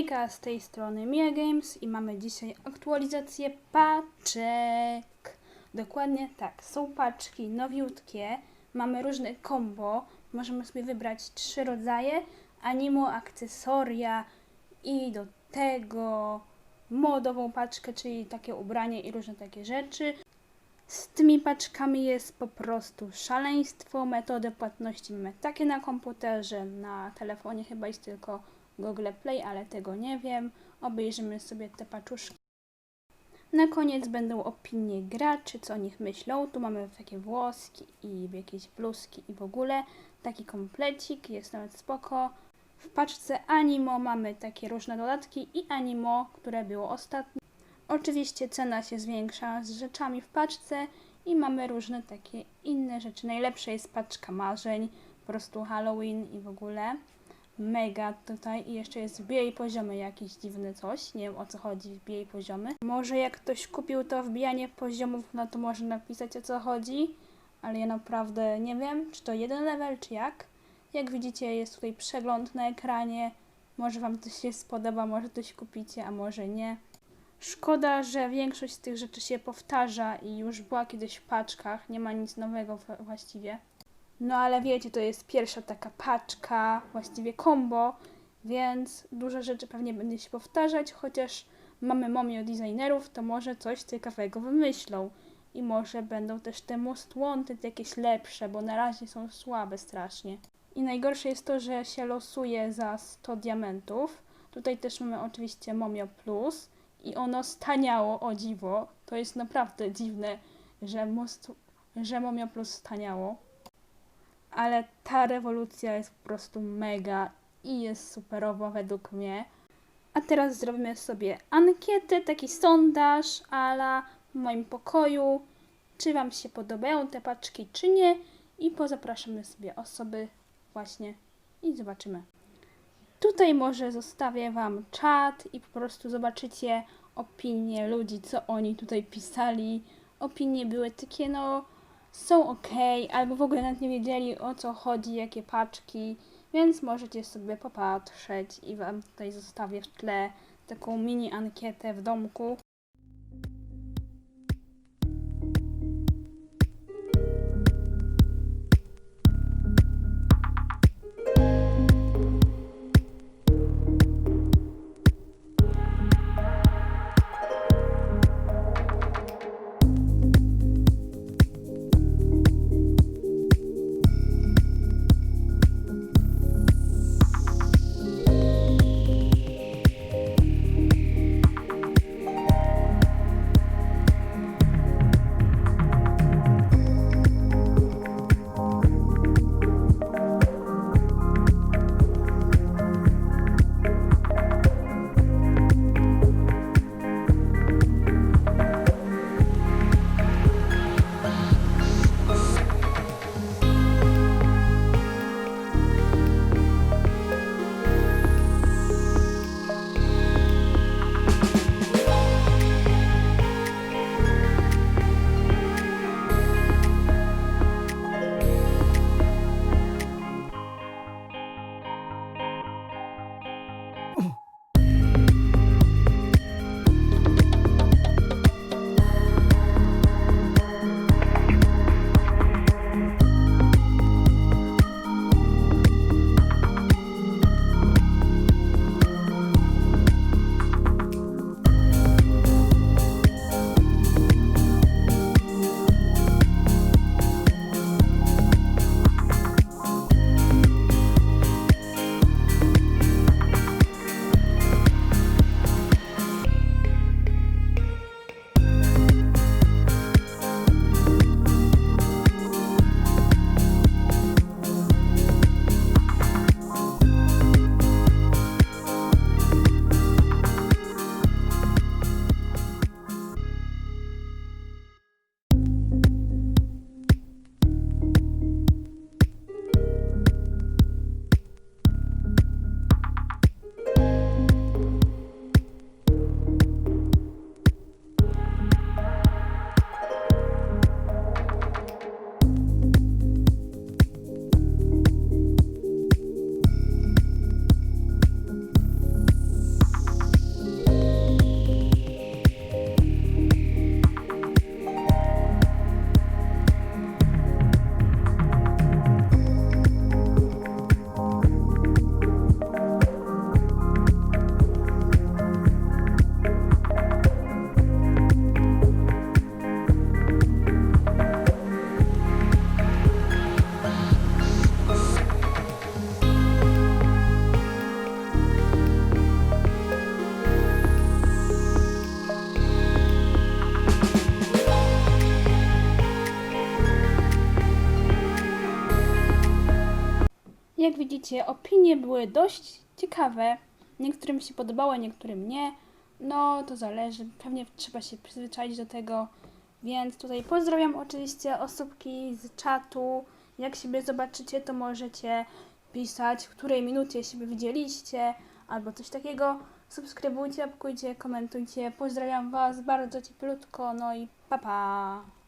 Hejka, z tej strony Mia Games i mamy dzisiaj aktualizację paczek. Dokładnie tak, są paczki nowiutkie, mamy różne combo, możemy sobie wybrać trzy rodzaje, animo, akcesoria i do tego modową paczkę, czyli takie ubranie i różne takie rzeczy. Z tymi paczkami jest po prostu szaleństwo. Metody płatności mamy takie na komputerze, na telefonie chyba jest tylko Google Play, ale tego nie wiem. Obejrzymy sobie te paczuszki. Na koniec będą opinie graczy, co o nich myślą. Tu mamy takie włoski i jakieś bluzki i w ogóle. Taki komplecik, jest nawet spoko. W paczce Animo mamy takie różne dodatki i Animo, które było ostatnio. Oczywiście cena się zwiększa z rzeczami w paczce i mamy różne takie inne rzeczy. Najlepsza jest paczka marzeń, po prostu Halloween i w ogóle. Mega tutaj i jeszcze jest wbijaj poziomy jakieś dziwne coś. Nie wiem o co chodzi wbijaj poziomy. Może jak ktoś kupił to wbijanie poziomów, no to może napisać o co chodzi. Ale ja naprawdę nie wiem, czy to jeden level, czy jak. Jak widzicie jest tutaj przegląd na ekranie. Może Wam coś się spodoba, może coś kupicie, a może nie. Szkoda, że większość z tych rzeczy się powtarza i już była kiedyś w paczkach, nie ma nic nowego w- właściwie. No ale wiecie, to jest pierwsza taka paczka, właściwie combo, więc dużo rzeczy pewnie będzie się powtarzać, chociaż mamy momio designerów, to może coś ciekawego wymyślą. I może będą też te Most Wanted jakieś lepsze, bo na razie są słabe strasznie. I najgorsze jest to, że się losuje za 100 diamentów. Tutaj też mamy oczywiście Momio Plus i ono staniało, o dziwo. To jest naprawdę dziwne, że, most, że Momio Plus staniało. Ale ta rewolucja jest po prostu mega i jest superowa według mnie. A teraz zrobimy sobie ankietę, taki sondaż ala w moim pokoju, czy Wam się podobają te paczki, czy nie. I pozapraszamy sobie osoby właśnie i zobaczymy. Tutaj może zostawię Wam czat i po prostu zobaczycie opinie ludzi, co oni tutaj pisali. Opinie były takie, no, są ok, albo w ogóle nawet nie wiedzieli o co chodzi, jakie paczki, więc możecie sobie popatrzeć i Wam tutaj zostawię w tle taką mini ankietę w domku. Jak widzicie, opinie były dość ciekawe. Niektórym się podobało, niektórym nie. No, to zależy. Pewnie trzeba się przyzwyczaić do tego. Więc tutaj pozdrawiam oczywiście osobki z czatu. Jak siebie zobaczycie, to możecie pisać, w której minucie siebie widzieliście, albo coś takiego. Subskrybujcie, apkujcie, komentujcie. Pozdrawiam Was bardzo cieplutko, no i pa pa!